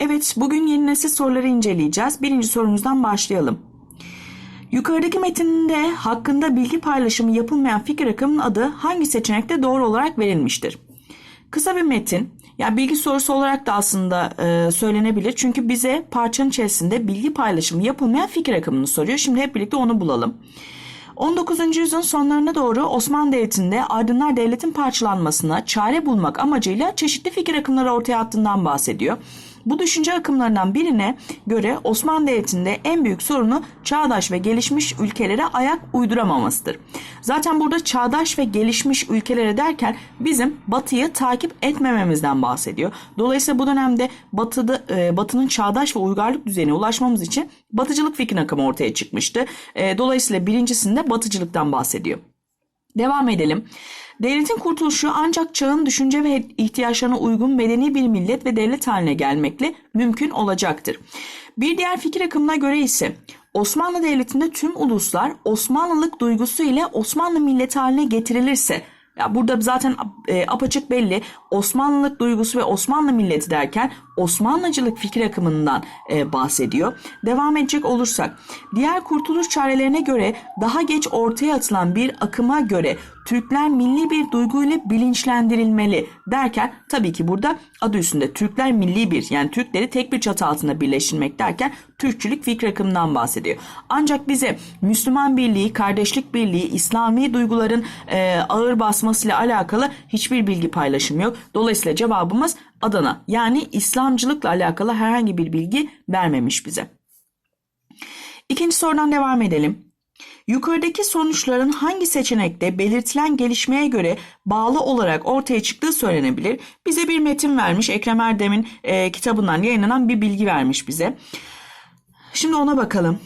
Evet, bugün yeni nesil soruları inceleyeceğiz. Birinci sorumuzdan başlayalım. Yukarıdaki metinde hakkında bilgi paylaşımı yapılmayan fikir akımının adı hangi seçenekte doğru olarak verilmiştir? Kısa bir metin, ya bilgi sorusu olarak da aslında e, söylenebilir. Çünkü bize parçanın içerisinde bilgi paylaşımı yapılmayan fikir akımını soruyor. Şimdi hep birlikte onu bulalım. 19. yüzyılın sonlarına doğru Osmanlı Devleti'nde aydınlar devletin parçalanmasına çare bulmak amacıyla çeşitli fikir akımları ortaya attığından bahsediyor. Bu düşünce akımlarından birine göre Osmanlı Devleti'nde en büyük sorunu çağdaş ve gelişmiş ülkelere ayak uyduramamasıdır. Zaten burada çağdaş ve gelişmiş ülkelere derken bizim batıyı takip etmememizden bahsediyor. Dolayısıyla bu dönemde batıda, e, batının çağdaş ve uygarlık düzeyine ulaşmamız için batıcılık fikrin akımı ortaya çıkmıştı. E, dolayısıyla birincisinde batıcılıktan bahsediyor. Devam edelim. Devletin kurtuluşu ancak çağın düşünce ve ihtiyaçlarına uygun medeni bir millet ve devlet haline gelmekle mümkün olacaktır. Bir diğer fikir akımına göre ise Osmanlı Devleti'nde tüm uluslar Osmanlılık duygusu ile Osmanlı milleti haline getirilirse ya burada zaten e, apaçık belli Osmanlılık duygusu ve Osmanlı milleti derken Osmanlıcılık fikir akımından e, bahsediyor. Devam edecek olursak diğer kurtuluş çarelerine göre daha geç ortaya atılan bir akıma göre Türkler milli bir duyguyla bilinçlendirilmeli derken tabii ki burada adı üstünde Türkler milli bir yani Türkleri tek bir çatı altında birleştirmek derken Türkçülük fikir akımından bahsediyor. Ancak bize Müslüman birliği, kardeşlik birliği, İslami duyguların e, ağır basmasıyla alakalı hiçbir bilgi paylaşımı yok. Dolayısıyla cevabımız Adana. Yani İslamcılıkla alakalı herhangi bir bilgi vermemiş bize. İkinci sorudan devam edelim. Yukarıdaki sonuçların hangi seçenekte belirtilen gelişmeye göre bağlı olarak ortaya çıktığı söylenebilir? Bize bir metin vermiş. Ekrem Erdem'in e, kitabından yayınlanan bir bilgi vermiş bize. Şimdi ona bakalım.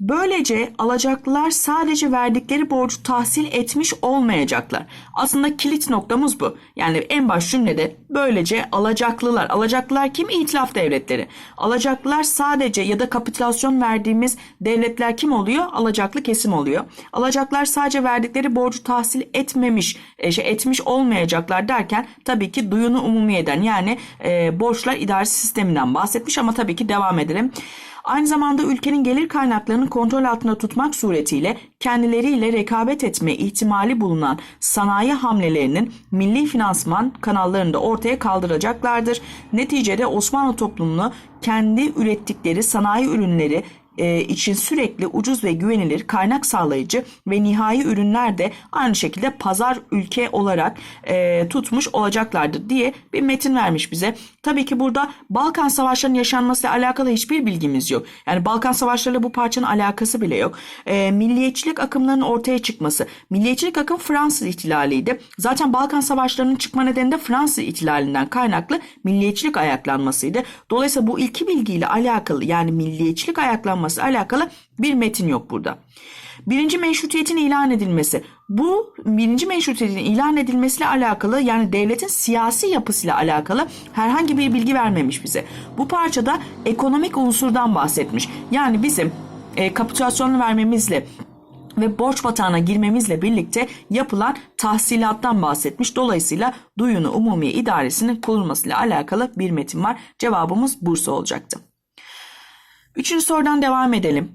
Böylece alacaklılar sadece verdikleri borcu tahsil etmiş olmayacaklar. Aslında kilit noktamız bu. Yani en baş cümlede böylece alacaklılar, alacaklılar kim? İtilaf devletleri. Alacaklılar sadece ya da kapitülasyon verdiğimiz devletler kim oluyor? Alacaklı kesim oluyor. Alacaklar sadece verdikleri borcu tahsil etmemiş, e, şey, etmiş olmayacaklar derken tabii ki duyunu umumiyeden yani e, borçlar idaresi sisteminden bahsetmiş ama tabii ki devam edelim. Aynı zamanda ülkenin gelir kaynaklarını kontrol altında tutmak suretiyle kendileriyle rekabet etme ihtimali bulunan sanayi hamlelerinin milli finansman kanallarında ortaya kaldıracaklardır. Neticede Osmanlı toplumunu kendi ürettikleri sanayi ürünleri e, için sürekli ucuz ve güvenilir kaynak sağlayıcı ve nihai ürünler de aynı şekilde pazar ülke olarak e, tutmuş olacaklardır diye bir metin vermiş bize. Tabii ki burada Balkan Savaşları'nın yaşanmasıyla alakalı hiçbir bilgimiz yok. Yani Balkan Savaşları'yla bu parçanın alakası bile yok. E, milliyetçilik akımlarının ortaya çıkması. Milliyetçilik akım Fransız ihtilaliydi. Zaten Balkan Savaşları'nın çıkma nedeni de Fransız ihtilalinden kaynaklı milliyetçilik ayaklanmasıydı. Dolayısıyla bu iki bilgiyle alakalı yani milliyetçilik ayaklanması olması alakalı bir metin yok burada. Birinci meşrutiyetin ilan edilmesi. Bu birinci meşrutiyetin ilan edilmesiyle alakalı yani devletin siyasi yapısıyla alakalı herhangi bir bilgi vermemiş bize. Bu parçada ekonomik unsurdan bahsetmiş. Yani bizim e, kapitülasyonu vermemizle ve borç batağına girmemizle birlikte yapılan tahsilattan bahsetmiş. Dolayısıyla Duyunu Umumi İdaresi'nin kurulmasıyla alakalı bir metin var. Cevabımız Bursa olacaktı. Üçüncü sorudan devam edelim.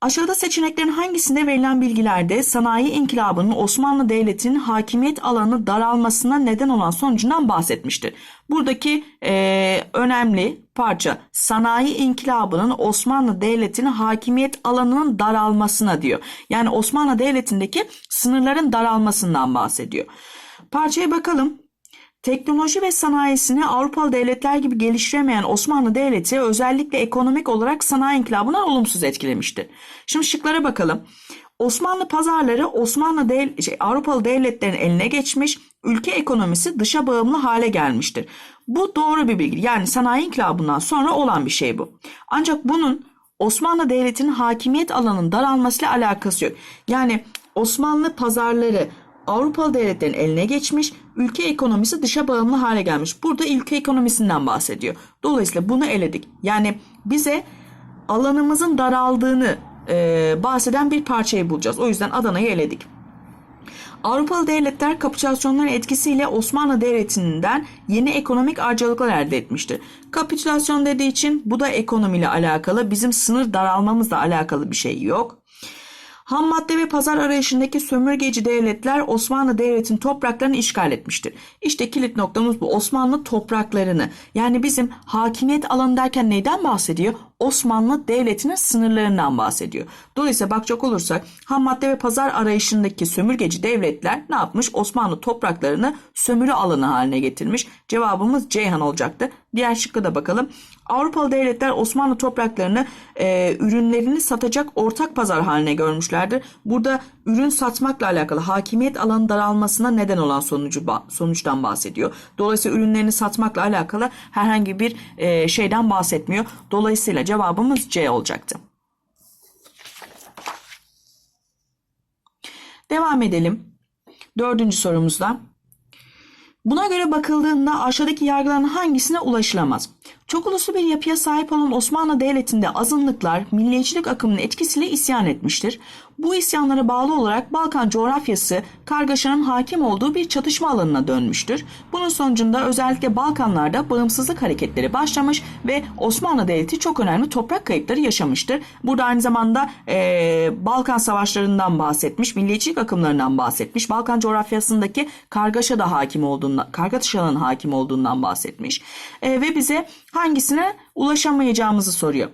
Aşağıda seçeneklerin hangisinde verilen bilgilerde sanayi inkılabının Osmanlı Devleti'nin hakimiyet alanı daralmasına neden olan sonucundan bahsetmiştir. Buradaki e, önemli parça sanayi inkılabının Osmanlı Devleti'nin hakimiyet alanının daralmasına diyor. Yani Osmanlı Devleti'ndeki sınırların daralmasından bahsediyor. Parçaya bakalım. Teknoloji ve sanayisini Avrupalı devletler gibi geliştiremeyen Osmanlı Devleti özellikle ekonomik olarak sanayi inkılabına olumsuz etkilemişti. Şimdi şıklara bakalım. Osmanlı pazarları Osmanlı dev, şey, Avrupalı devletlerin eline geçmiş, ülke ekonomisi dışa bağımlı hale gelmiştir. Bu doğru bir bilgi. Yani sanayi inkılabından sonra olan bir şey bu. Ancak bunun Osmanlı Devleti'nin hakimiyet alanının daralmasıyla alakası yok. Yani Osmanlı pazarları Avrupalı devletlerin eline geçmiş, ülke ekonomisi dışa bağımlı hale gelmiş. Burada ülke ekonomisinden bahsediyor. Dolayısıyla bunu eledik. Yani bize alanımızın daraldığını e, bahseden bir parçayı bulacağız. O yüzden Adana'yı eledik. Avrupalı devletler kapitülasyonların etkisiyle Osmanlı Devleti'nden yeni ekonomik ayrıcalıklar elde etmiştir. Kapitülasyon dediği için bu da ekonomiyle alakalı, bizim sınır daralmamızla alakalı bir şey yok. Ham madde ve pazar arayışındaki sömürgeci devletler Osmanlı Devleti'nin topraklarını işgal etmiştir. İşte kilit noktamız bu. Osmanlı topraklarını yani bizim hakimiyet alanı derken neyden bahsediyor? Osmanlı Devleti'nin sınırlarından bahsediyor. Dolayısıyla bakacak olursak ham madde ve pazar arayışındaki sömürgeci devletler ne yapmış? Osmanlı topraklarını sömürü alanı haline getirmiş. Cevabımız Ceyhan olacaktı. Diğer şıkka da bakalım. Avrupalı devletler Osmanlı topraklarını e, ürünlerini satacak ortak pazar haline görmüşlerdir. Burada ürün satmakla alakalı hakimiyet alanı daralmasına neden olan sonucu sonuçtan bahsediyor. Dolayısıyla ürünlerini satmakla alakalı herhangi bir e, şeyden bahsetmiyor. Dolayısıyla cevabımız C olacaktı. Devam edelim. Dördüncü sorumuzda. Buna göre bakıldığında aşağıdaki yargıların hangisine ulaşılamaz? Çok uluslu bir yapıya sahip olan Osmanlı Devleti'nde azınlıklar milliyetçilik akımının etkisiyle isyan etmiştir. Bu isyanlara bağlı olarak Balkan coğrafyası kargaşanın hakim olduğu bir çatışma alanına dönmüştür. Bunun sonucunda özellikle Balkanlarda bağımsızlık hareketleri başlamış ve Osmanlı Devleti çok önemli toprak kayıpları yaşamıştır. Burada aynı zamanda e, Balkan savaşlarından bahsetmiş, milliyetçilik akımlarından bahsetmiş, Balkan coğrafyasındaki kargaşa da hakim olduğundan, kargaşanın hakim olduğundan bahsetmiş e, ve bize hangisine ulaşamayacağımızı soruyor.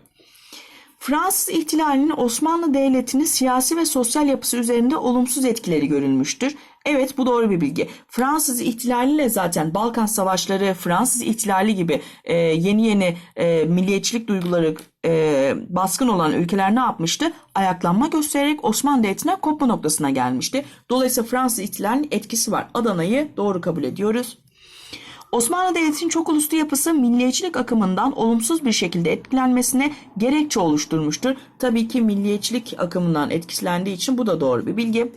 Fransız ihtilalinin Osmanlı Devleti'nin siyasi ve sosyal yapısı üzerinde olumsuz etkileri görülmüştür. Evet bu doğru bir bilgi. Fransız ihtilaliyle zaten Balkan Savaşları, Fransız ihtilali gibi e, yeni yeni e, milliyetçilik duyguları e, baskın olan ülkeler ne yapmıştı? Ayaklanma göstererek Osmanlı Devleti'ne kopma noktasına gelmişti. Dolayısıyla Fransız ihtilalinin etkisi var. Adana'yı doğru kabul ediyoruz. Osmanlı Devleti'nin çok uluslu yapısı milliyetçilik akımından olumsuz bir şekilde etkilenmesine gerekçe oluşturmuştur. Tabii ki milliyetçilik akımından etkilendiği için bu da doğru bir bilgi.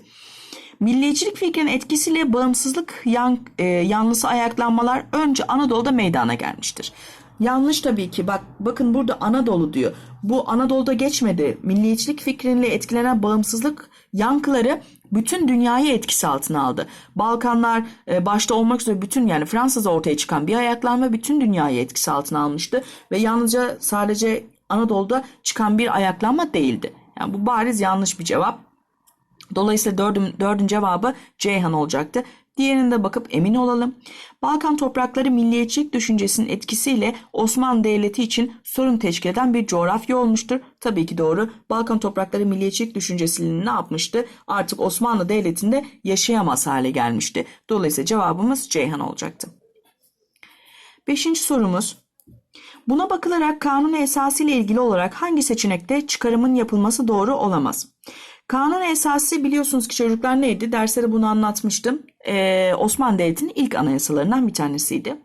Milliyetçilik fikrinin etkisiyle bağımsızlık yan, e, yanlısı ayaklanmalar önce Anadolu'da meydana gelmiştir. Yanlış tabii ki. Bak bakın burada Anadolu diyor. Bu Anadolu'da geçmedi. Milliyetçilik fikriyle etkilenen bağımsızlık yankıları bütün dünyayı etkisi altına aldı. Balkanlar e, başta olmak üzere bütün yani Fransa'da ortaya çıkan bir ayaklanma bütün dünyayı etkisi altına almıştı ve yalnızca sadece Anadolu'da çıkan bir ayaklanma değildi. Yani bu bariz yanlış bir cevap. Dolayısıyla dördün, dördün cevabı Ceyhan olacaktı. Diğerinde bakıp emin olalım. Balkan toprakları milliyetçilik düşüncesinin etkisiyle Osmanlı Devleti için sorun teşkil eden bir coğrafya olmuştur. Tabii ki doğru. Balkan toprakları milliyetçilik düşüncesini ne yapmıştı? Artık Osmanlı Devleti'nde yaşayamaz hale gelmişti. Dolayısıyla cevabımız Ceyhan olacaktı. Beşinci sorumuz. Buna bakılarak kanun esası ile ilgili olarak hangi seçenekte çıkarımın yapılması doğru olamaz? Kanun esası biliyorsunuz ki çocuklar neydi? Derslere bunu anlatmıştım. Ee, Osmanlı Devleti'nin ilk anayasalarından bir tanesiydi.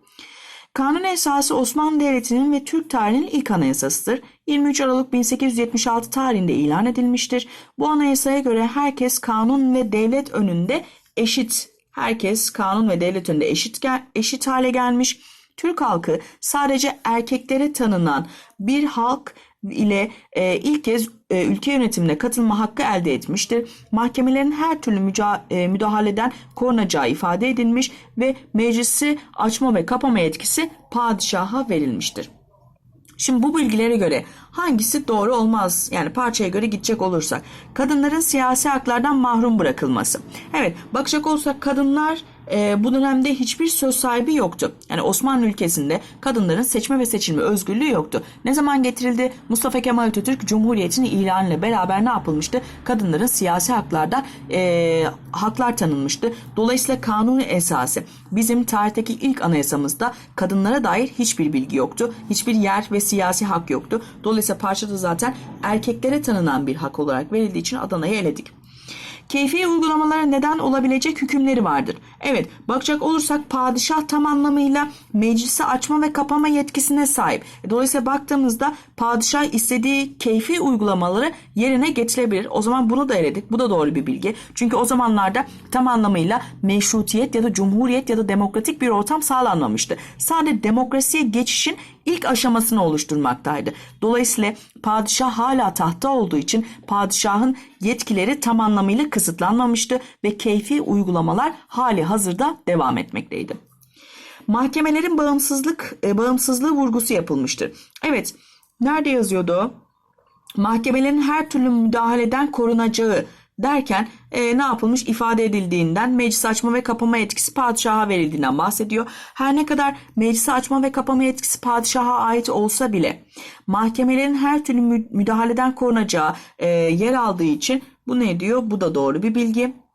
Kanun esası Osmanlı Devleti'nin ve Türk tarihinin ilk anayasasıdır. 23 Aralık 1876 tarihinde ilan edilmiştir. Bu anayasaya göre herkes kanun ve devlet önünde eşit. Herkes kanun ve devlet önünde eşit eşit hale gelmiş. Türk halkı sadece erkeklere tanınan bir halk ile e, ilk kez e, ülke yönetimine katılma hakkı elde etmiştir. Mahkemelerin her türlü müca, e, müdahaleden korunacağı ifade edilmiş ve meclisi açma ve kapama yetkisi padişaha verilmiştir. Şimdi bu bilgilere göre hangisi doğru olmaz? Yani parçaya göre gidecek olursak. Kadınların siyasi haklardan mahrum bırakılması. Evet bakacak olursak kadınlar e, bu dönemde hiçbir söz sahibi yoktu. Yani Osmanlı ülkesinde kadınların seçme ve seçilme özgürlüğü yoktu. Ne zaman getirildi? Mustafa Kemal Atatürk Cumhuriyeti'nin ilanıyla beraber ne yapılmıştı? Kadınların siyasi haklarda e, haklar tanınmıştı. Dolayısıyla kanuni esası bizim tarihteki ilk anayasamızda kadınlara dair hiçbir bilgi yoktu. Hiçbir yer ve siyasi hak yoktu. Dolayısıyla parçada zaten erkeklere tanınan bir hak olarak verildiği için Adana'yı eledik. Keyfi uygulamalara neden olabilecek hükümleri vardır. Evet bakacak olursak padişah tam anlamıyla meclisi açma ve kapama yetkisine sahip. Dolayısıyla baktığımızda padişah istediği keyfi uygulamaları yerine getirebilir. O zaman bunu da eledik. Bu da doğru bir bilgi. Çünkü o zamanlarda tam anlamıyla meşrutiyet ya da cumhuriyet ya da demokratik bir ortam sağlanmamıştı. Sadece demokrasiye geçişin ilk aşamasını oluşturmaktaydı. Dolayısıyla padişah hala tahta olduğu için padişahın yetkileri tam anlamıyla kısıtlanmamıştı ve keyfi uygulamalar hali hazırda devam etmekteydi. Mahkemelerin bağımsızlık e, bağımsızlığı vurgusu yapılmıştır. Evet, nerede yazıyordu? Mahkemelerin her türlü müdahaleden korunacağı derken e, ne yapılmış ifade edildiğinden meclis açma ve kapama etkisi padişaha verildiğinden bahsediyor. Her ne kadar meclis açma ve kapama etkisi padişaha ait olsa bile mahkemelerin her türlü mü- müdahaleden korunacağı e, yer aldığı için bu ne diyor? Bu da doğru bir bilgi.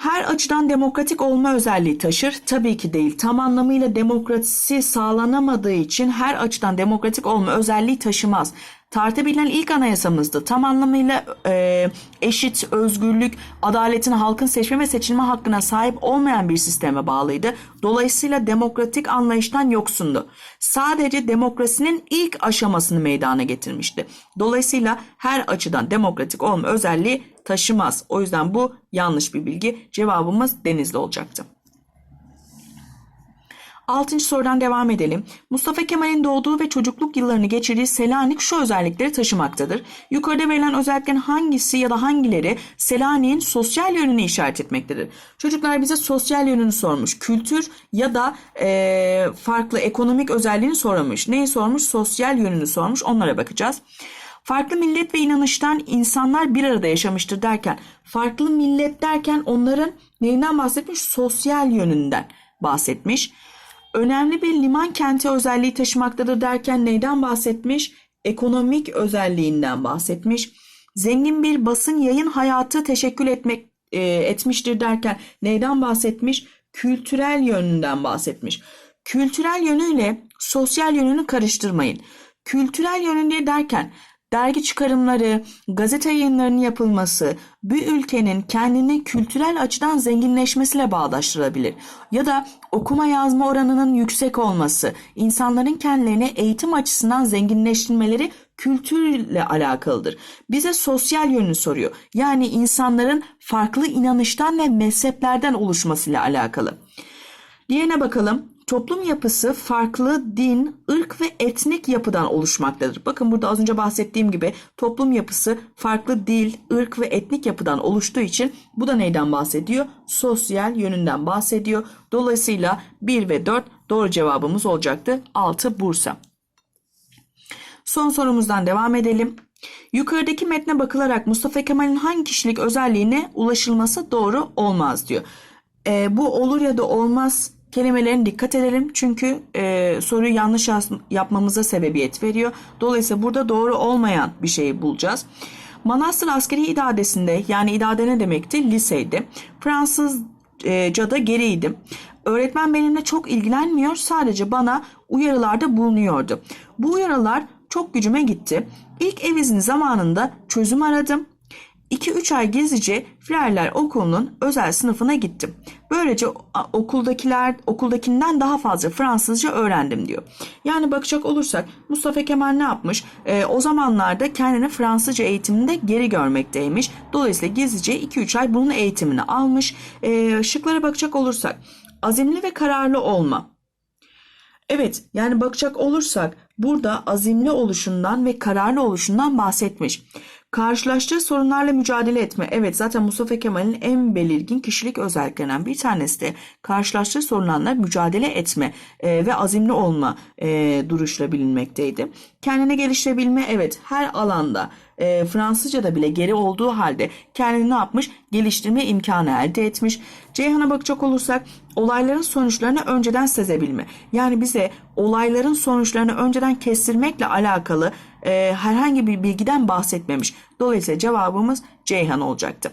Her açıdan demokratik olma özelliği taşır. Tabii ki değil. Tam anlamıyla demokrasi sağlanamadığı için her açıdan demokratik olma özelliği taşımaz. Tartabilen ilk anayasamızdı. Tam anlamıyla e, eşit, özgürlük, adaletin halkın seçme ve seçilme hakkına sahip olmayan bir sisteme bağlıydı. Dolayısıyla demokratik anlayıştan yoksundu. Sadece demokrasinin ilk aşamasını meydana getirmişti. Dolayısıyla her açıdan demokratik olma özelliği taşımaz. O yüzden bu yanlış bir bilgi. Cevabımız Denizli olacaktı. Altıncı sorudan devam edelim. Mustafa Kemal'in doğduğu ve çocukluk yıllarını geçirdiği Selanik şu özellikleri taşımaktadır. Yukarıda verilen özelliklerin hangisi ya da hangileri Selanik'in sosyal yönünü işaret etmektedir? Çocuklar bize sosyal yönünü sormuş. Kültür ya da eee, farklı ekonomik özelliğini sormuş. Neyi sormuş? Sosyal yönünü sormuş. Onlara bakacağız. Farklı millet ve inanıştan insanlar bir arada yaşamıştır derken farklı millet derken onların neyinden bahsetmiş? Sosyal yönünden bahsetmiş. Önemli bir liman kenti özelliği taşımaktadır derken neyden bahsetmiş? Ekonomik özelliğinden bahsetmiş. Zengin bir basın yayın hayatı teşekkül etmek e, etmiştir derken neyden bahsetmiş? Kültürel yönünden bahsetmiş. Kültürel yönüyle sosyal yönünü karıştırmayın. Kültürel yönünde derken dergi çıkarımları, gazete yayınlarının yapılması bir ülkenin kendini kültürel açıdan zenginleşmesiyle bağdaştırılabilir. Ya da okuma yazma oranının yüksek olması, insanların kendilerini eğitim açısından zenginleştirmeleri kültürle alakalıdır. Bize sosyal yönünü soruyor. Yani insanların farklı inanıştan ve mezheplerden oluşmasıyla alakalı. Diğerine bakalım. Toplum yapısı farklı din, ırk ve etnik yapıdan oluşmaktadır. Bakın burada az önce bahsettiğim gibi toplum yapısı farklı dil, ırk ve etnik yapıdan oluştuğu için bu da neyden bahsediyor? Sosyal yönünden bahsediyor. Dolayısıyla 1 ve 4 doğru cevabımız olacaktı. 6 Bursa. Son sorumuzdan devam edelim. Yukarıdaki metne bakılarak Mustafa Kemal'in hangi kişilik özelliğine ulaşılması doğru olmaz diyor. Ee, bu olur ya da olmaz kelimelerine dikkat edelim. Çünkü e, soruyu yanlış yapmamıza sebebiyet veriyor. Dolayısıyla burada doğru olmayan bir şeyi bulacağız. Manastır askeri idadesinde yani idade ne demekti? Liseydi. Fransızca'da geriydim. Öğretmen benimle çok ilgilenmiyor. Sadece bana uyarılarda bulunuyordu. Bu uyarılar çok gücüme gitti. İlk ev izni zamanında çözüm aradım. 2-3 ay gizlice Frerler Okulu'nun özel sınıfına gittim. Böylece okuldakiler okuldakinden daha fazla Fransızca öğrendim diyor. Yani bakacak olursak Mustafa Kemal ne yapmış? Ee, o zamanlarda kendini Fransızca eğitiminde geri görmekteymiş. Dolayısıyla gizlice 2-3 ay bunun eğitimini almış. Ee, şıklara bakacak olursak azimli ve kararlı olma. Evet yani bakacak olursak burada azimli oluşundan ve kararlı oluşundan bahsetmiş. Karşılaştığı sorunlarla mücadele etme. Evet zaten Mustafa Kemal'in en belirgin kişilik özelliklerinden bir tanesi de karşılaştığı sorunlarla mücadele etme e, ve azimli olma e, duruşla bilinmekteydi. Kendine geliştirebilme evet her alanda e, Fransızca'da bile geri olduğu halde kendini ne yapmış? Geliştirme imkanı elde etmiş. Ceyhan'a bakacak olursak olayların sonuçlarını önceden sezebilme. Yani bize olayların sonuçlarını önceden kestirmekle alakalı e, herhangi bir bilgiden bahsetmemiş. Dolayısıyla cevabımız Ceyhan olacaktı.